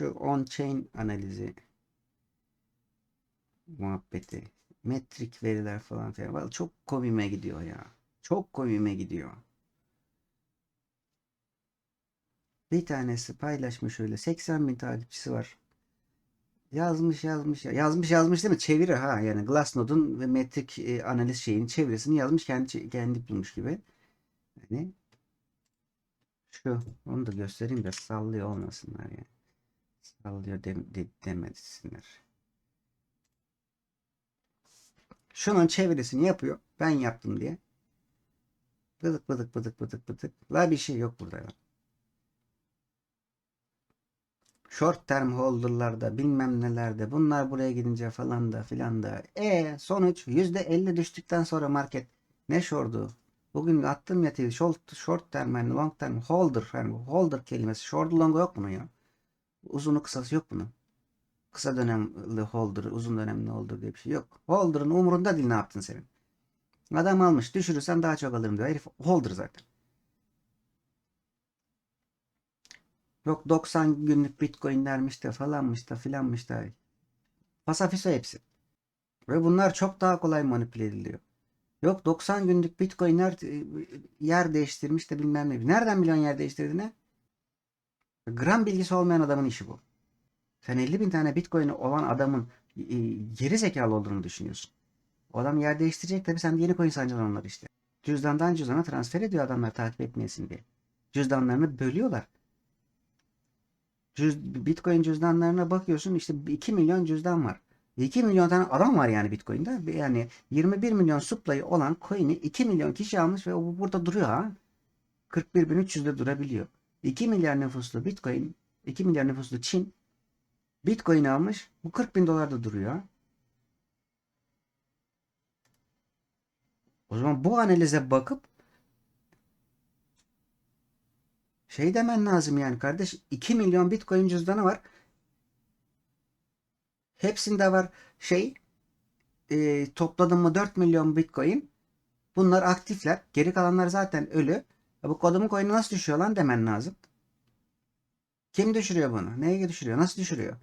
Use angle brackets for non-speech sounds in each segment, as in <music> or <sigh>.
şu on-chain analizi muhabbeti, metrik veriler falan filan. Vallahi çok komiğime gidiyor ya. Çok komiğime gidiyor. Bir tanesi paylaşmış öyle 80 bin takipçisi var. Yazmış yazmış ya. Yazmış yazmış değil mi? Çeviri ha yani Glassnode'un ve metrik e, analiz şeyin çevirisini yazmış kendi kendi bulmuş gibi. Yani şu onu da göstereyim de sallıyor olmasınlar yani. Sallıyor de, de, demesinler. Şunun çevirisini yapıyor. Ben yaptım diye. Bıdık bıdık bıdık bıdık bıdık. La bir şey yok burada ya. Short term holder'larda bilmem nelerde bunlar buraya gidince falan da filan da. E sonuç %50 düştükten sonra market ne short'u? Bugün attım ya short, short term and long term holder yani holder kelimesi short long yok bunun ya. Uzunu kısası yok bunun. Kısa dönemli holder, uzun dönemli holder diye bir şey yok. Holder'ın umurunda değil ne yaptın senin. Adam almış düşürürsen daha çok alırım diyor. Herif holder zaten. Yok 90 günlük bitcoinlermiş de falanmış da filanmış da. Pasafiso hepsi. Ve bunlar çok daha kolay manipüle ediliyor. Yok 90 günlük bitcoinler e, yer değiştirmiş de bilmem ne. Nereden biliyorsun yer değiştirdiğini? Gram bilgisi olmayan adamın işi bu. Sen 50 bin tane bitcoin'i olan adamın e, geri zekalı olduğunu düşünüyorsun. O adam yer değiştirecek tabii sen de yeni coin sanacaksın onları işte. Cüzdandan cüzdana transfer ediyor adamlar takip etmeyesin diye. Cüzdanlarını bölüyorlar. Cüz, Bitcoin cüzdanlarına bakıyorsun işte 2 milyon cüzdan var. 2 milyon tane adam var yani Bitcoin'de. Yani 21 milyon supply olan coin'i 2 milyon kişi almış ve o burada duruyor ha. 41.300'de durabiliyor. 2 milyar nüfuslu Bitcoin, 2 milyar nüfuslu Çin Bitcoin almış. Bu 40 bin dolarda duruyor. O zaman bu analize bakıp şey demen lazım yani kardeş 2 milyon Bitcoin cüzdanı var. Hepsinde var şey e, topladım mı 4 milyon Bitcoin. Bunlar aktifler. Geri kalanlar zaten ölü. Ya bu kodumu coin'i nasıl düşüyor lan demen lazım. Kim düşürüyor bunu? Neye düşürüyor? Nasıl düşürüyor?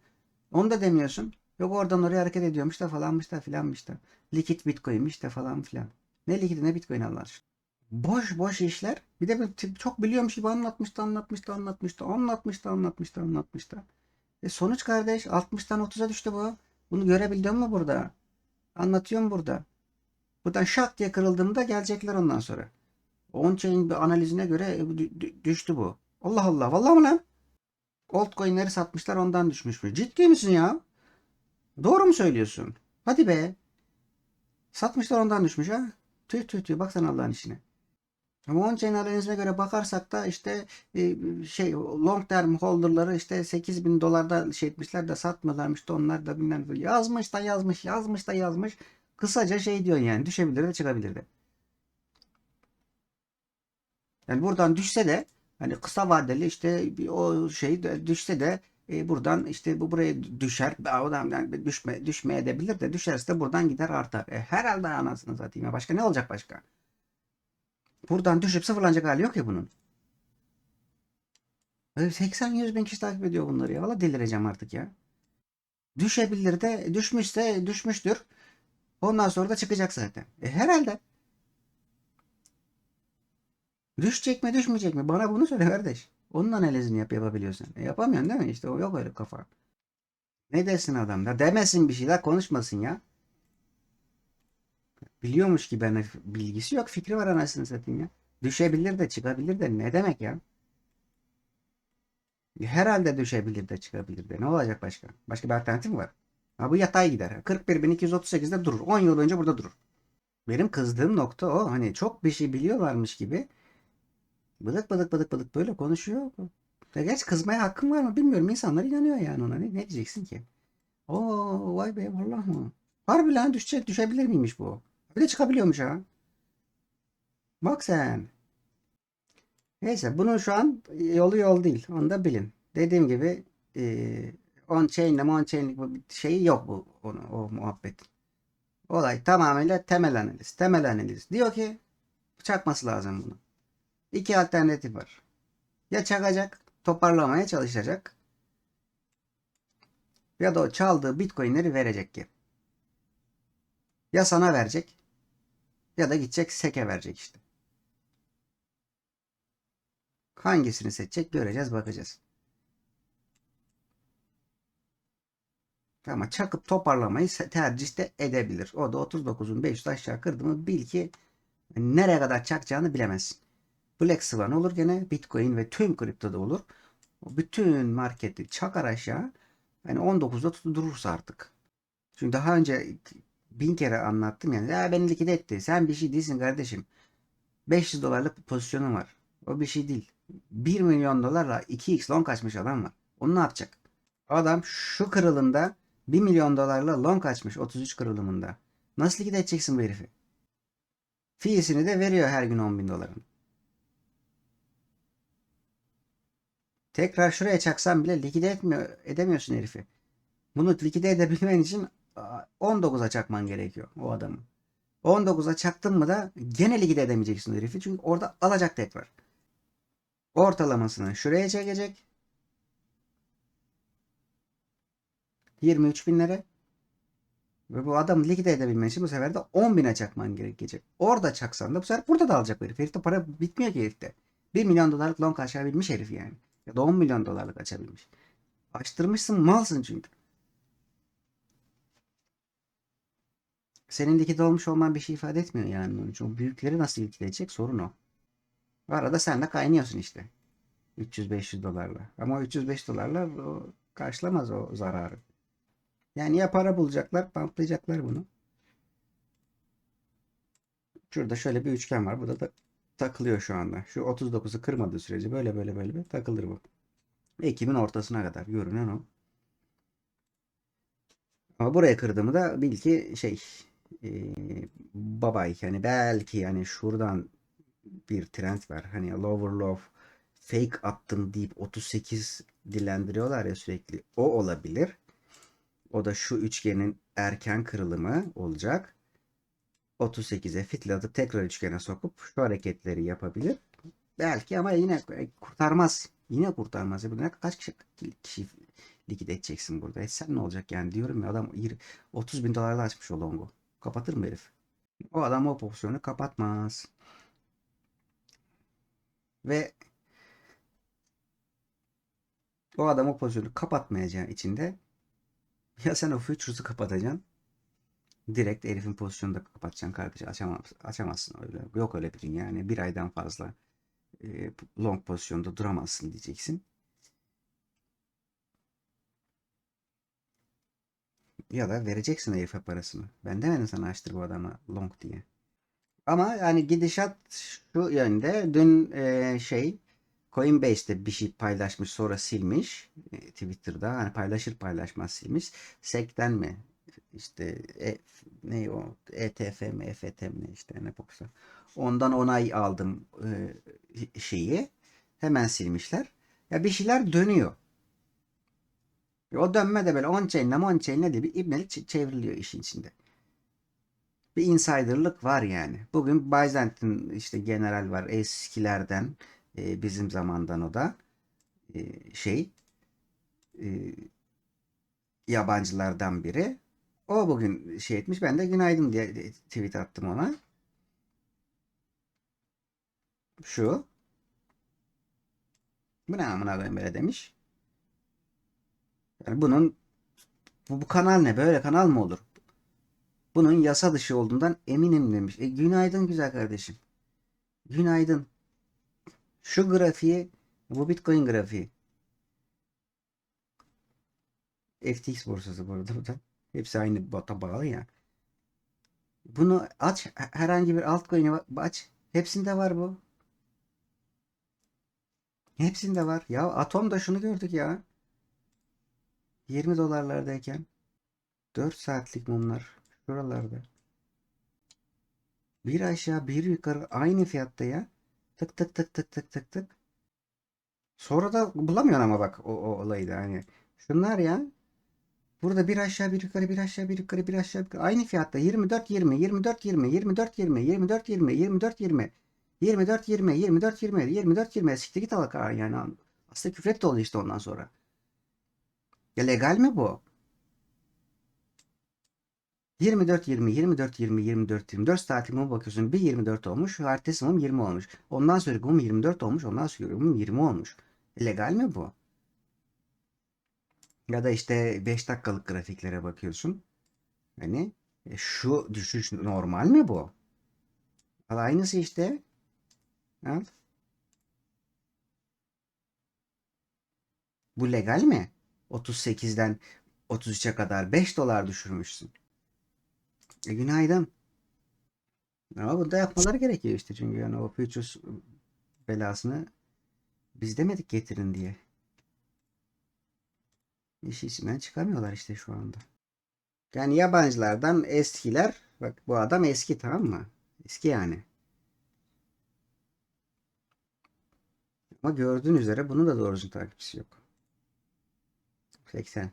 Onu da demiyorsun. Yok oradan oraya hareket ediyormuş da falanmış da filanmış da. Likit bitcoinmiş de falan filan. Ne likidi ne bitcoin Allah aşkına. Boş boş işler. Bir de çok biliyormuş gibi anlatmış da anlatmış da anlatmış da anlatmış da anlatmış da anlatmış da. E sonuç kardeş 60'tan 30'a düştü bu. Bunu görebildin mi burada? Anlatıyorum burada. Buradan şak diye kırıldığında gelecekler ondan sonra. On-chain bir analizine göre e, dü- dü- düştü bu. Allah Allah. Vallahi mı lan? Altcoin'leri satmışlar ondan düşmüş mü? Ciddi misin ya? Doğru mu söylüyorsun? Hadi be. Satmışlar ondan düşmüş ha. Tüh tüh tüh baksana Allah'ın işine. Ama on-chain analizine göre bakarsak da işte e, şey long term holder'ları işte 8 bin dolarda şey etmişler de satmıyorlarmış da onlar da bilmem. Yazmış da yazmış yazmış da yazmış. Kısaca şey diyor yani düşebilir de çıkabilir de. Yani buradan düşse de hani kısa vadeli işte bir o şey düşse de e, buradan işte bu buraya düşer. Oradan yani düşme düşmeye edebilir de düşerse de buradan gider artar. E, herhalde anasını satayım ya. Başka ne olacak başka? Buradan düşüp sıfırlanacak hali yok ya bunun. 80-100 bin kişi takip ediyor bunları ya. Valla delireceğim artık ya. Düşebilir de düşmüşse düşmüştür. Ondan sonra da çıkacak zaten. E, herhalde. Düşecek mi düşmeyecek mi? Bana bunu söyle kardeş. Onun analizini yap yapabiliyorsun. E, yapamıyorsun değil mi? İşte o yok öyle kafa. Ne desin adam da? Demesin bir şeyler konuşmasın ya. Biliyormuş gibi hani bilgisi yok. Fikri var anasını satayım ya. Düşebilir de çıkabilir de ne demek ya? Herhalde düşebilir de çıkabilir de. Ne olacak başka? Başka bir alternatif mi var? Ha bu yatay gider. 41.238'de durur. 10 yıl önce burada durur. Benim kızdığım nokta o. Hani çok bir şey biliyorlarmış gibi bıdık bıdık bıdık bıdık böyle konuşuyor. Ya gerçi kızmaya hakkım var mı bilmiyorum. İnsanlar inanıyor yani ona. Ne, ne diyeceksin ki? Oo vay be vallahi mı? Harbi lan düşecek, düşebilir miymiş bu? De çıkabiliyormuş ha. Bak sen. Neyse bunun şu an yolu yol değil. Onu da bilin. Dediğim gibi e, on chain'le on chain'lik şeyi yok bu onu, o muhabbet. Olay tamamıyla temel analiz. Temel analiz. Diyor ki çakması lazım bunu. İki alternatif var. Ya çakacak, toparlamaya çalışacak. Ya da o çaldığı bitcoinleri verecek ki. Ya sana verecek ya da gidecek seke verecek işte. Hangisini seçecek göreceğiz bakacağız. Ama çakıp toparlamayı tercih de edebilir. O da 39'un 500 aşağı kırdı mı bil ki nereye kadar çakacağını bilemezsin. Black Swan olur gene Bitcoin ve tüm kriptoda olur. Bütün marketi çakar aşağı. Yani 19'da tutturursa artık. Çünkü daha önce bin kere anlattım yani. Ya beni likide etti. Sen bir şey değilsin kardeşim. 500 dolarlık pozisyonun var. O bir şey değil. 1 milyon dolarla 2x long açmış adam var. Onu ne yapacak? Adam şu kırılımda 1 milyon dolarla long açmış 33 kırılımında. Nasıl likide edeceksin bu herifi? Fiisini de veriyor her gün 10 bin doların. Tekrar şuraya çaksan bile likide etmiyor, edemiyorsun herifi. Bunu likide edebilmen için a, 19'a çakman gerekiyor o adamı. 19'a çaktın mı da gene likide edemeyeceksin herifi. Çünkü orada alacak tekrar. Ortalamasını şuraya çekecek. 23 binlere. Ve bu adamı likide edebilmen için bu sefer de 10 bine çakman gerekecek. Orada çaksan da bu sefer burada da alacak herif. Herifte para bitmiyor ki herifte. 1 milyon dolarlık long açabilmiş herif yani. Ya da 10 milyon dolarlık açabilmiş. Açtırmışsın malsın çünkü. Senin likide olmuş olman bir şey ifade etmiyor yani. Onun için büyükleri nasıl likide edecek sorun o. Bu arada sen de kaynıyorsun işte. 300-500 dolarla. Ama o 305 dolarla o karşılamaz o zararı. Yani ya para bulacaklar, pamplayacaklar bunu. Şurada şöyle bir üçgen var. Burada da takılıyor şu anda. Şu 39'u kırmadığı sürece böyle böyle böyle takılır bu. Ekim'in ortasına kadar görünen o. Ama buraya kırdığımı da bil ki şey e, babay yani belki yani şuradan bir trend var. Hani lower low fake attım deyip 38 dilendiriyorlar ya sürekli. O olabilir. O da şu üçgenin erken kırılımı olacak. 38'e fitlatıp tekrar üçgene sokup şu hareketleri yapabilir. Belki ama yine kurtarmaz. Yine kurtarmaz. Bu ne kaç kişi, kişi likit edeceksin burada? Etsen ne olacak yani diyorum ya adam 30 bin dolarla açmış o longu. Kapatır mı herif? O adam o pozisyonu kapatmaz. Ve o adam o pozisyonu kapatmayacağı için de ya sen o futures'ı kapatacaksın. Direkt herifin pozisyonunu da kapatacaksın kardeşim. Açamaz, açamazsın öyle. Yok öyle bir dünya. Yani bir aydan fazla e, long pozisyonda duramazsın diyeceksin. Ya da vereceksin herife parasını. Ben demedim sana açtır bu adama long diye. Ama yani gidişat şu yönde. Dün e, şey Coinbase'de bir şey paylaşmış sonra silmiş e, Twitter'da. Hani paylaşır paylaşmaz silmiş. SEC'den mi? İşte e, ne o? ETF mi? EFT mi? işte ne boksa. Ondan onay aldım e, şeyi. Hemen silmişler. Ya bir şeyler dönüyor. O dönme de böyle on chain'le on chain'le de bir ibnelik çevriliyor işin içinde. Bir insider'lık var yani. Bugün Byzante'in işte general var eskilerden e, bizim zamandan o da e, şey e, yabancılardan biri. O bugün şey etmiş. Ben de günaydın diye tweet attım ona. Şu. Bu ne amına koyayım böyle demiş. Yani bunun bu, bu kanal ne? Böyle kanal mı olur? Bunun yasa dışı olduğundan eminim demiş. E, günaydın güzel kardeşim. Günaydın. Şu grafiği bu Bitcoin grafiği. FTX borsası bu arada. Hepsi aynı bota bağlı ya. Bunu aç. Herhangi bir altcoin'i aç. Hepsinde var bu. Hepsinde var. Ya Atom da şunu gördük ya. 20 dolarlardayken 4 saatlik mumlar şuralarda. Bir aşağı bir yukarı aynı fiyatta ya. Tık tık tık tık tık tık tık. Sonra da bulamıyorsun ama bak o, o olayı da hani. Şunlar ya. Burada bir aşağı bir yukarı bir aşağı bir yukarı bir aşağı bir yukarı. Aynı fiyatta 24 20 24 20 24 20 24 20 24 20 24 20 24 20 24 20 siktir git alaka yani. Aslında küfret de oldu işte ondan sonra. Ya legal mi bu? 24 20 24 20 24 24 saatlik mum bakıyorsun. Bir 24 olmuş. Ertesi mum 20 olmuş. Ondan sonra mum 24 olmuş. Ondan sonra mum 20 olmuş. E, Legal mi bu? Ya da işte 5 dakikalık grafiklere bakıyorsun. Hani e, şu düşüş normal mi bu? Al aynısı işte. Al. Bu legal mi? 38'den 33'e kadar 5 dolar düşürmüşsün. E, günaydın. Ama burada yapmaları gerekiyor işte çünkü yani o futures belasını biz demedik getirin diye. İş içinden çıkamıyorlar işte şu anda. Yani yabancılardan eskiler bak bu adam eski tamam mı? Eski yani. Ama gördüğün üzere bunun da doğru düzgün takipçisi yok. 80.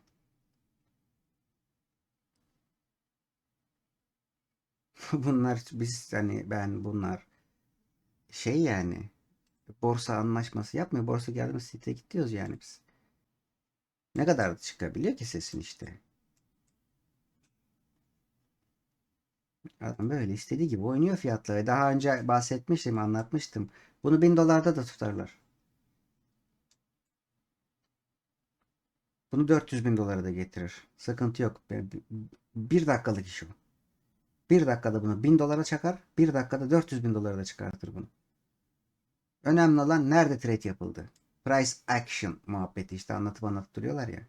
<laughs> Bunlar biz hani ben bunlar şey yani borsa anlaşması yapmıyor. Borsa geldi mi site gidiyoruz yani biz. Ne kadar çıkabiliyor ki sesin işte. Adam böyle istediği gibi oynuyor fiyatları. Daha önce bahsetmiştim, anlatmıştım. Bunu bin dolarda da tutarlar. Bunu 400 bin dolara da getirir. Sıkıntı yok. Bir dakikalık iş o. Bir dakikada bunu 1000 dolara çakar. Bir dakikada 400 bin dolara da çıkartır bunu. Önemli olan nerede trade yapıldı. Price action muhabbeti işte anlatıp anlatıp duruyorlar ya.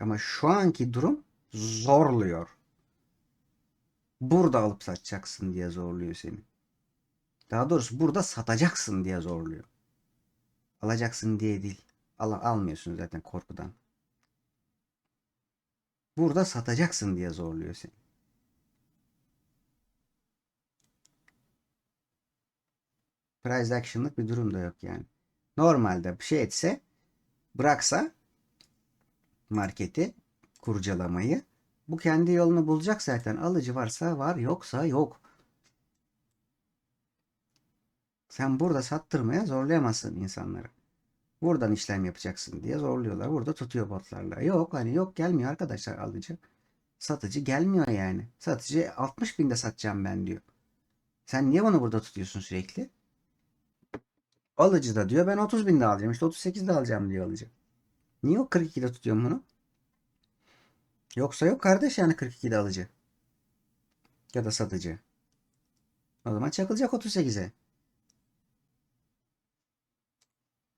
Ama şu anki durum zorluyor. Burada alıp satacaksın diye zorluyor seni. Daha doğrusu burada satacaksın diye zorluyor. Alacaksın diye değil. Al almıyorsun zaten korkudan. Burada satacaksın diye zorluyor seni. Price action'lık bir durum da yok yani. Normalde bir şey etse bıraksa marketi kurcalamayı bu kendi yolunu bulacak zaten. Alıcı varsa var yoksa yok. Sen burada sattırmaya zorlayamazsın insanları. Buradan işlem yapacaksın diye zorluyorlar. Burada tutuyor botlarla. Yok hani yok gelmiyor arkadaşlar alıcı. Satıcı gelmiyor yani. Satıcı 60 binde satacağım ben diyor. Sen niye bunu burada tutuyorsun sürekli? Alıcı da diyor ben 30 binde alacağım. İşte 38'de alacağım diyor alıcı. Niye o 42'de tutuyorum bunu? Yoksa yok kardeş yani 42'de alıcı. Ya da satıcı. O zaman çakılacak 38'e.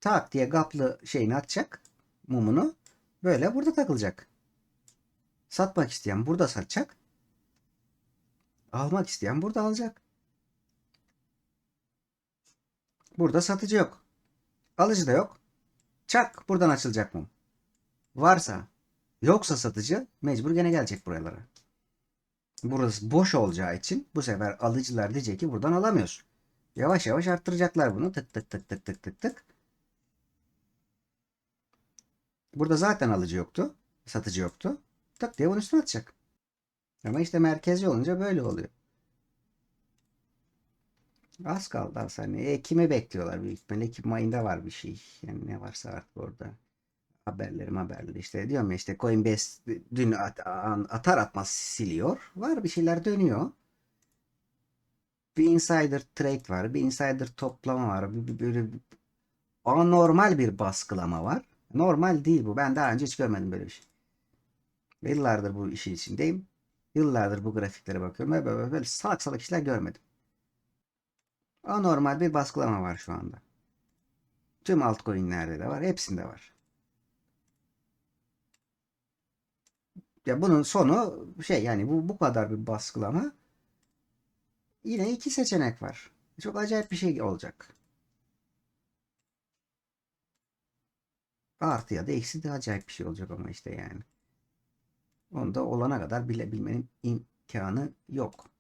Tak diye gaplı şeyini atacak. Mumunu. Böyle burada takılacak. Satmak isteyen burada satacak. Almak isteyen burada alacak. Burada satıcı yok. Alıcı da yok. Çak buradan açılacak mum. Varsa yoksa satıcı mecbur gene gelecek buralara. Burası boş olacağı için bu sefer alıcılar diyecek ki buradan alamıyorsun. Yavaş yavaş arttıracaklar bunu. Tık tık tık tık tık tık tık. Burada zaten alıcı yoktu. Satıcı yoktu. Tak diye bunun üstüne atacak. Ama işte merkezi olunca böyle oluyor. Az kaldı hani. Ekim'i bekliyorlar büyük ihtimalle. Ekim ayında var bir şey. Yani ne varsa artık orada. Haberlerim haberleri işte diyorum ya işte Coinbase dün at, atar atmaz siliyor. Var bir şeyler dönüyor. Bir insider trade var. Bir insider toplama var. Bir, bir, böyle bir, anormal bir baskılama var. Normal değil bu. Ben daha önce hiç görmedim böyle bir şey. Yıllardır bu işin içindeyim. Yıllardır bu grafiklere bakıyorum. Böyle, böyle, böyle salak salak işler görmedim. Anormal bir baskılama var şu anda. Tüm altcoin'lerde de var. Hepsinde var. Ya bunun sonu şey yani bu bu kadar bir baskılama. Yine iki seçenek var. Çok acayip bir şey olacak. Artı ya da eksi de acayip bir şey olacak ama işte yani. Onu da olana kadar bilebilmenin imkanı yok.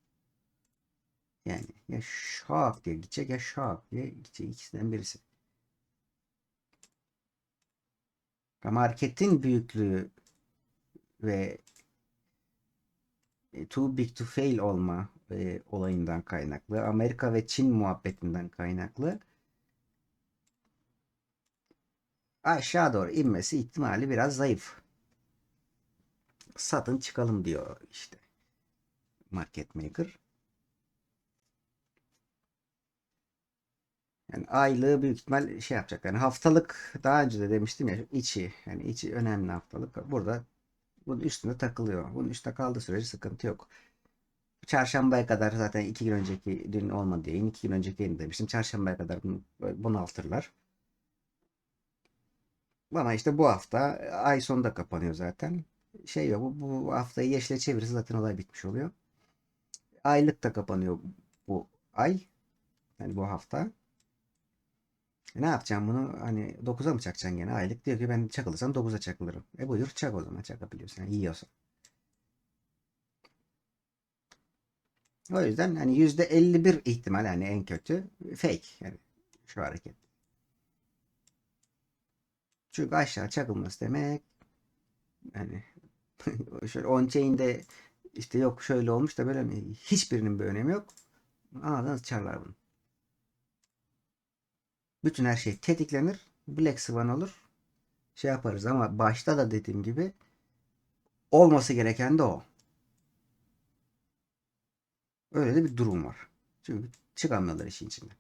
Yani ya şak diye gidecek ya şak diye gidecek. ikisinden birisi. Marketin büyüklüğü ve e, too big to fail olma e, olayından kaynaklı, Amerika ve Çin muhabbetinden kaynaklı aşağı doğru inmesi ihtimali biraz zayıf. Satın çıkalım diyor işte. market maker. Yani aylığı büyük ihtimal şey yapacak. Yani haftalık daha önce de demiştim ya içi yani içi önemli haftalık. Burada bunun üstünde takılıyor. Bunun üstünde kaldığı sürece sıkıntı yok. Çarşambaya kadar zaten iki gün önceki dün olmadı yayın. iki gün önceki yayın demiştim. Çarşambaya kadar bunu böyle bunaltırlar. Bana işte bu hafta ay sonunda kapanıyor zaten. Şey yok bu, bu haftayı yeşile çevirirse zaten olay bitmiş oluyor. Aylık da kapanıyor bu ay. Yani bu hafta. E ne yapacağım bunu? Hani 9'a mı çakacaksın gene? Aylık diyor ki ben çakılırsam 9'a çakılırım. E buyur çak o zaman çakabiliyorsun. Yani yiyorsan. O yüzden hani %51 ihtimal hani en kötü fake yani şu hareket. Çünkü aşağı çakılması demek hani <laughs> şöyle on-chain'de işte yok şöyle olmuş da böyle mi? Hiçbirinin bir önemi yok. Anladınız çarlar bunu. Bütün her şey tetiklenir. Black Swan olur. Şey yaparız ama başta da dediğim gibi olması gereken de o. Öyle de bir durum var. Çünkü çıkamıyorlar işin içinden.